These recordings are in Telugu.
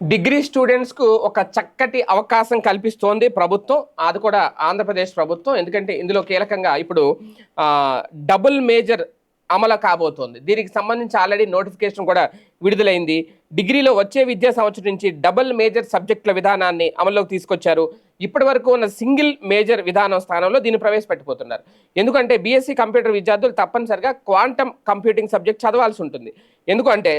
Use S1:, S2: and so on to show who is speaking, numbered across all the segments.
S1: డిగ్రీ స్టూడెంట్స్కు ఒక చక్కటి అవకాశం కల్పిస్తోంది ప్రభుత్వం. అది కూడా ఆంధ్రప్రదేశ్ ప్రభుత్వం. ఎందుకంటే ఇందులో కీలకంగా ఇప్పుడు డబుల్ మేజర్ అమలు కాబోతోంది. దీనికి సంబంధించి ఆల్రెడీ నోటిఫికేషన్ కూడా విడుదలైంది. డిగ్రీలో వచ్చే విద్యా సంవత్సరం నుంచి డబుల్ మేజర్ సబ్జెక్టుల విధానాన్ని అమల్లోకి తీసుకొచ్చారు. ఇప్పటి వరకు ఉన్న సింగిల్ మేజర్ విధానం స్థానంలో దీన్ని ప్రవేశపెట్టిపోతున్నారు ఎందుకంటే బీఎస్సీ కంప్యూటర్ విద్యార్థులు తప్పనిసరిగా క్వాంటమ్ కంప్యూటింగ్ సబ్జెక్ట్ చదవాల్సి ఉంటుంది. ఎందుకంటే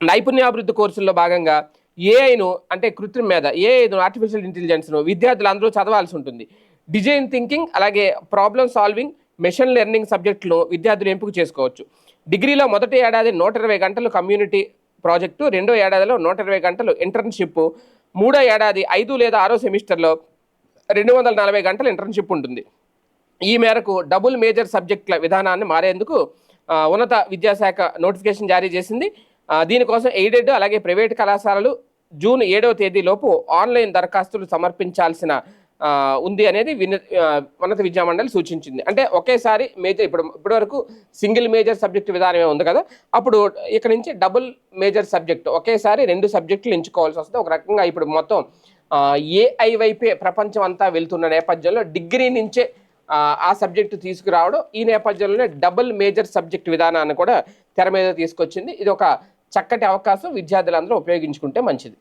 S1: నైపుణ్యాభివృద్ధి కోర్సుల్లో భాగంగా ఏఐను అంటే కృత్రిమ మీద ఏఐను ఆర్టిఫిషియల్ ఇంటెలిజెన్స్ను విద్యార్థులు అందరూ చదవాల్సి ఉంటుంది. డిజైన్ థింకింగ్ అలాగే ప్రాబ్లమ్ సాల్వింగ్ మెషిన్ లెర్నింగ్ సబ్జెక్టులను విద్యార్థులు ఎంపిక చేసుకోవచ్చు. డిగ్రీలో మొదటి ఏడాది నూట ఇరవై గంటలు కమ్యూనిటీ ప్రాజెక్టు రెండో ఏడాదిలో నూట ఇరవై గంటలు ఇంటర్న్షిప్ మూడో ఏడాది ఐదు లేదా ఆరో సెమిస్టర్లో రెండు వందల నలభై గంటలు ఇంటర్న్షిప్ ఉంటుంది. ఈ మేరకు డబుల్ మేజర్ సబ్జెక్టుల విధానాన్ని మారేందుకు ఉన్నత విద్యాశాఖ నోటిఫికేషన్ జారీ చేసింది. దీనికోసం ఎయిడెడ్ అలాగే ప్రైవేట్ కళాశాలలు జూన్ ఏడవ తేదీలోపు ఆన్లైన్ దరఖాస్తులు సమర్పించాల్సిన ఉంది అనేది విన ఉన్నత విద్యామండలి సూచించింది. అంటే ఒకేసారి మేజర్ ఇప్పుడు ఇప్పటివరకు సింగిల్ మేజర్ సబ్జెక్ట్ విధానమే ఉంది కదా. అప్పుడు ఇక్కడ నుంచి డబుల్ మేజర్ సబ్జెక్ట్ ఒకేసారి రెండు సబ్జెక్టులు ఎంచుకోవాల్సి వస్తుంది. ఒక రకంగా ఇప్పుడు మొత్తం ఏఐ వైపే ప్రపంచం అంతా వెళ్తున్న నేపథ్యంలో డిగ్రీ నుంచే ఆ సబ్జెక్టు తీసుకురావడం ఈ నేపథ్యంలోనే డబుల్ మేజర్ సబ్జెక్ట్ విధానాన్ని కూడా తెర మీద తీసుకొచ్చింది. ఇది ఒక చక్కటి అవకాశం విద్యార్థులందరూ ఉపయోగించుకుంటే మంచిది.